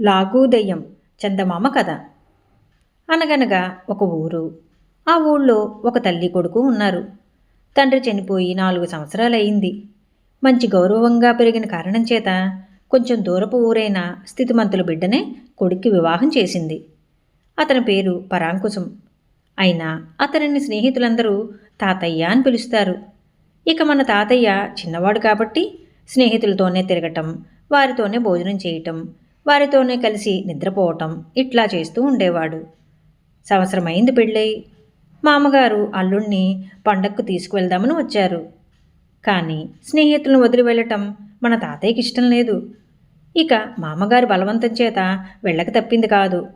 లాగూదయం చందమామ కథ. అనగనగా ఒక ఊరు. ఆ ఊళ్ళో ఒక తల్లి కొడుకు ఉన్నారు. తండ్రి చనిపోయి నాలుగు సంవత్సరాలు అయింది మంచి గౌరవంగా పెరిగిన కారణం చేత కొంచెం దూరపు ఊరైన స్థితిమంతుల బిడ్డనే కొడుక్కి వివాహం చేసింది. అతని పేరు పరాంకుశం. అయినా అతనిని స్నేహితులందరూ తాతయ్య అని పిలుస్తారు. ఇక మన తాతయ్య చిన్నవాడు కాబట్టి స్నేహితులతోనే తిరగటం వారితోనే భోజనం చేయటం వారితోనే కలిసి నిద్రపోవటం ఇట్లా చేస్తూ ఉండేవాడు. సంవత్సరమైంది పెళ్ళై. మామగారు అల్లుణ్ణి పండక్కు తీసుకువెళ్దామని వచ్చారు. కానీ స్నేహితులను వదిలి వెళ్ళటం మన తాతయ్యకి ఇష్టం లేదు. ఇక మామగారు బలవంతం చేత వెళ్ళక తప్పింది కాదు.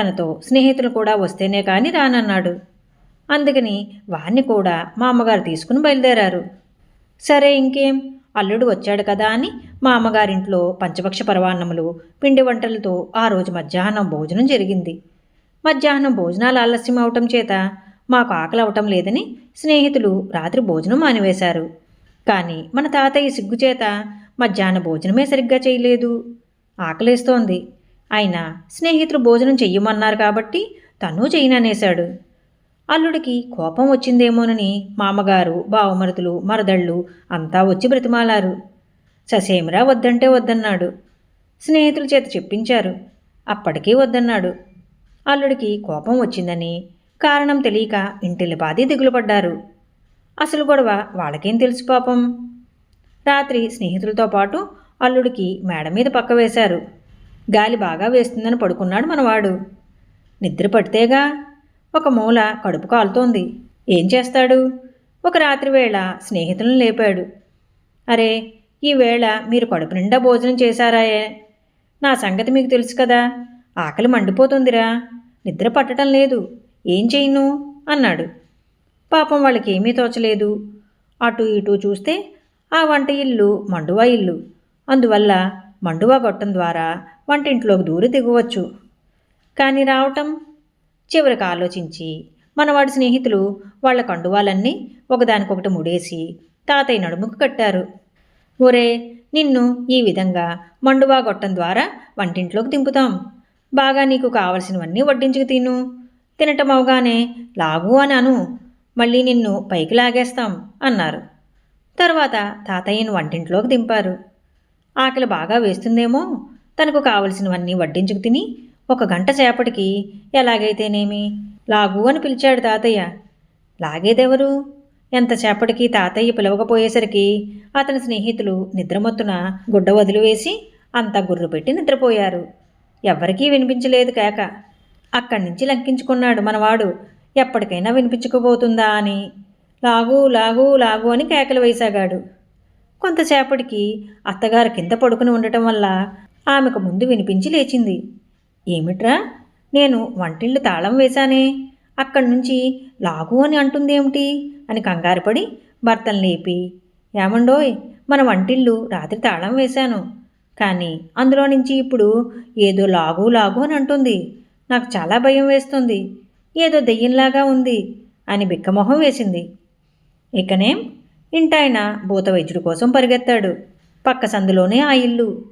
తనతో స్నేహితులు కూడా వస్తేనే కానీ రానన్నాడు. అందుకని వారిని కూడా మా అమ్మగారు తీసుకుని బయలుదేరారు. సరే ఇంకేం? అల్లుడు వచ్చాడు కదా అని మా అమ్మగారింట్లో పంచపక్ష పరవాన్నములు పిండి వంటలతో ఆ రోజు మధ్యాహ్నం భోజనం జరిగింది. మధ్యాహ్నం భోజనాలు ఆలస్యం అవటం చేత మాకు ఆకలి అవటం లేదని స్నేహితులు రాత్రి భోజనం మానివేశారు. కానీ మన తాతయ్య సిగ్గుచేత మధ్యాహ్న భోజనమే సరిగ్గా చేయలేదు. ఆకలేస్తోంది. అయినా స్నేహితులు భోజనం చెయ్యమన్నారు కాబట్టి తను చేయననేశాడు అల్లుడికి కోపం వచ్చిందేమోనని మామగారు బావమరుతులు మరదళ్ళు అంతా వచ్చి బ్రతిమాలారు. ససేమిరా వద్దంటే వద్దన్నాడు. స్నేహితుల చేత చెప్పించారు. అప్పటికీ వద్దన్నాడు. అల్లుడికి కోపం వచ్చిందని కారణం తెలియక ఇంటిల్లి బాధి దిగులు పడ్డారు అసలు గొడవ వాళ్ళకేం తెలుసు పాపం? రాత్రి స్నేహితులతో పాటు అల్లుడికి మేడ మీద పక్క వేశారు. గాలి బాగా వేస్తుందని పడుకున్నాడు మనవాడు. నిద్ర పడితేగా ఒక మూల కడుపు కాలుతోంది. ఏం చేస్తాడు? ఒక రాత్రి వేళ స్నేహితులను లేపాడు. అరే ఈవేళ మీరు కడుపు నిండా భోజనం చేశారాయే. నా సంగతి మీకు తెలుసు కదా ఆకలి మండిపోతుందిరా. నిద్ర పట్టడం లేదు. ఏం చేయను అన్నాడు. పాపం వాళ్ళకి ఏమీ తోచలేదు. అటు ఇటు చూస్తే ఆ వంట ఇల్లు మండువా ఇల్లు. అందువల్ల మండువా గొట్టం ద్వారా వంటింట్లోకి దూరి దిగవచ్చు. కానీ రావటం చివరికి ఆలోచించి మనవాడి స్నేహితులు వాళ్ళ కండువాలన్నీ ఒకదానికొకటి ముడేసి తాతయ్య నడుముకు కట్టారు. ఒరే నిన్ను ఈ విధంగా మండువా గొట్టం ద్వారా వంటింట్లోకి దింపుతాం. బాగా నీకు కావలసినవన్నీ వడ్డించుకు తిను. తినటం అవగానే లాగు అని అను. మళ్ళీ నిన్ను పైకి లాగేస్తాం అన్నారు. తర్వాత తాతయ్యను వంటింట్లోకి దింపారు. ఆకలి బాగా వేస్తుందేమో తనకు కావలసినవన్నీ వడ్డించుకు తిని ఒక గంట సేపటికి ఎలాగైతేనేమి? లాగు అని పిలిచాడు తాతయ్య. లాగేదెవరు? ఎంతసేపటికి తాతయ్య పిలవకపోయేసరికి అతని స్నేహితులు నిద్రమత్తున గుడ్డ వదిలివేసి అంతా గుర్రు పెట్టి నిద్రపోయారు. ఎవ్వరికీ వినిపించలేదు కేక. అక్కడి నుంచి లంకించుకున్నాడు మనవాడు. ఎప్పటికైనా వినిపించకపోతుందా అని. లాగు లాగు లాగు అని కేకలు వేసాగాడు. కొంతసేపటికి అత్తగారు కింద పడుకుని ఉండటం వల్ల ఆమెకు ముందు వినిపించి లేచింది. ఏమిట్రా? నేను వంటిల్లు తాళం వేశానే. అక్కడి నుంచి లాగు అని అంటుందేమిటి అని కంగారుపడి భర్తను లేపి ఏమండోయ్ మన వంటిల్లు రాత్రి తాళం వేశాను. కానీ అందులో నుంచి ఇప్పుడు ఏదో లాగు లాగు అని అంటుంది. నాకు చాలా భయం వేస్తుంది. ఏదో దెయ్యంలాగా ఉంది అని బిక్కమొహం వేసింది. ఇకనేం ఇంటాయన భూత వైద్యుడి కోసం పరిగెత్తాడు. పక్క సందులోనే ఆ ఇల్లు.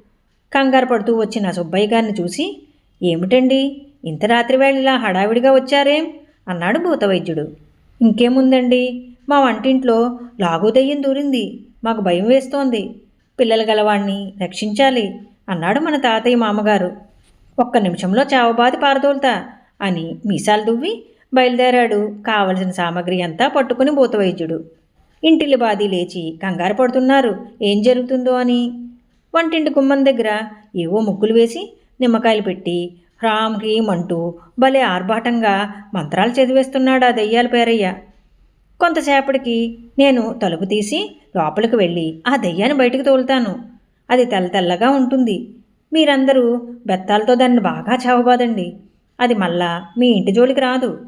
కంగారు పడుతూ వచ్చిన సుబ్బయ్య గారిని చూసి ఏమిటండి? ఇంత రాత్రి వేళ ఇలా హడావిడిగా వచ్చారేం? అన్నాడు భూతవైద్యుడు. ఇంకేముందండి? మా వంటింట్లో లాగుదయ్యం దూరింది. మాకు భయం వేస్తోంది. పిల్లలు గలవాణ్ణి రక్షించాలి అన్నాడు మన తాతయ్య మామగారు. ఒక్క నిమిషంలో చావబాది పారదోలుతా అని మీసాలు దువ్వి బయలుదేరాడు కావలసిన సామాగ్రి అంతా పట్టుకుని భూతవైద్యుడు. ఇంటిల్లి బాది లేచి కంగారు పడుతున్నారు. ఏం జరుగుతుందో అని. వంటింటి గుమ్మం దగ్గర ఏవో ముగ్గులు వేసి నిమ్మకాయలు పెట్టి హ్రామ్ హ్రీం అంటూ భలే ఆర్భాటంగా మంత్రాలు చదివేస్తున్నాడు ఆ దెయ్యాల పేరయ్య. కొంతసేపటికి నేను తలుపు తీసి లోపలికి వెళ్ళి ఆ దెయ్యాన్ని బయటకు తోలుతాను. అది తెల్ల తెల్లగా ఉంటుంది. మీరందరూ బెత్తాలతో దాన్ని బాగా చావబాదండి. అది మళ్ళా మీ ఇంటి జోలికి రాదు.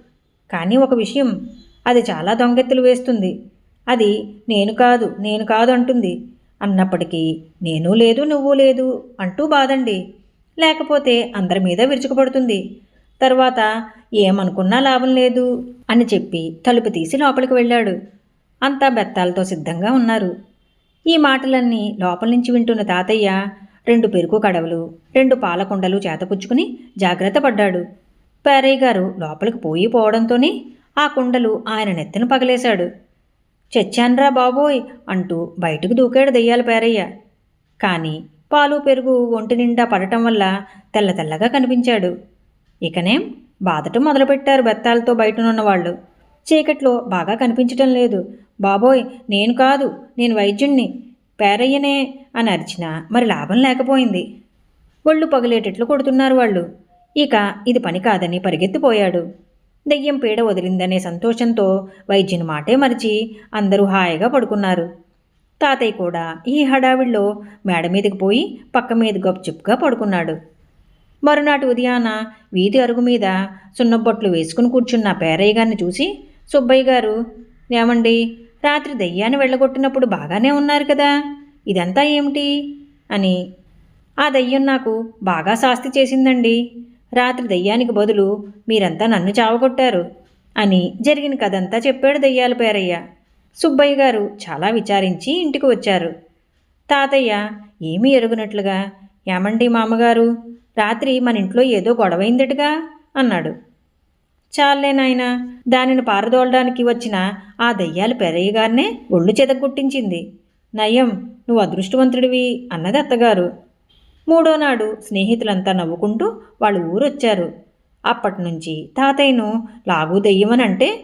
కానీ ఒక విషయం అది చాలా దొంగెత్తులు వేస్తుంది. అది నేను కాదు నేను కాదు అంటుంది. అన్నప్పటికీ నేను లేదు నువ్వు లేదు అంటూ బాదండి లేకపోతే అందరి మీద విరుచుకుపడుతుంది. తర్వాత ఏమనుకున్నా లాభం లేదు అని చెప్పి తలుపు తీసి లోపలికి వెళ్ళాడు. అంతా బెత్తాలతో సిద్ధంగా ఉన్నారు. ఈ మాటలన్నీ లోపల నుంచి వింటున్న తాతయ్య రెండు పెరుగు కడవలు రెండు పాలకుండలు చేతపుచ్చుకుని జాగ్రత్త పడ్డాడు. పేరయ్య గారు లోపలికి పోయి పోవడంతోనే ఆ కుండలు ఆయన నెత్తిన పగలేశాడు. చచ్చాన్రా బాబోయ్ అంటూ బయటకు దూకాడు దెయ్యాల పేరయ్య కానీ పాలు పెరుగు ఒంటి నిండా పడటం వల్ల తెల్ల తెల్లగా కనిపించాడు. ఇకనేం బాధటం మొదలుపెట్టారు బెత్తాలతో బయటనున్న వాళ్ళు చీకట్లో బాగా కనిపించటం లేదు. బాబోయ్ నేను కాదు నేను వైద్యుణ్ణి. పేరయ్యనే అని అరిచినా మరి లాభం లేకపోయింది. ఒళ్ళు పగిలేటట్లు కొడుతున్నారు వాళ్ళు. ఇక ఇది పని కాదని పరిగెత్తిపోయాడు. దెయ్యం పీడ వదిలిందనే సంతోషంతో వైద్యుని మాటే మరిచి అందరూ హాయిగా పడుకున్నారు. తాతయ్య కూడా ఈ హడావిడిలో మేడ మీదకి పోయి పక్క మీద గప్చుప్గా పడుకున్నాడు. మరునాటి ఉదయాన వీధి అరుగు మీద సున్నబొట్లు వేసుకుని కూర్చున్న పేరయ్య గారిని చూసి సుబ్బయ్య గారు ఏమండి? రాత్రి దయ్యాన్ని వెళ్ళగొట్టినప్పుడు బాగానే ఉన్నారు కదా ఇదంతా ఏమిటి? అని ఆ దయ్యం నాకు బాగా శాస్తి చేసిందండి. రాత్రి దయ్యానికి బదులు మీరంతా నన్ను చావగొట్టారు అని జరిగిన కథంతా చెప్పాడు దయ్యాల పేరయ్య. సుబ్బయ్య గారు చాలా విచారించి ఇంటికి వచ్చారు. తాతయ్య ఏమీ ఎరుగునట్లుగా? ఏమండి మామగారు? రాత్రి మన ఇంట్లో ఏదో గొడవైందటగా? అన్నాడు. చాలే నాయన దానిని పారదోలడానికి వచ్చిన ఆ దయ్యాలు పెరయ్య గారినే ఒళ్ళు చెదగొట్టించింది నయం నువ్వు అదృష్టవంతుడివి అన్నది అత్తగారు. మూడో నాడు స్నేహితులంతా నవ్వుకుంటూ వాళ్ళు ఊరొచ్చారు. అప్పటి నుంచి తాతయ్యను లాగు దెయ్యమనంటే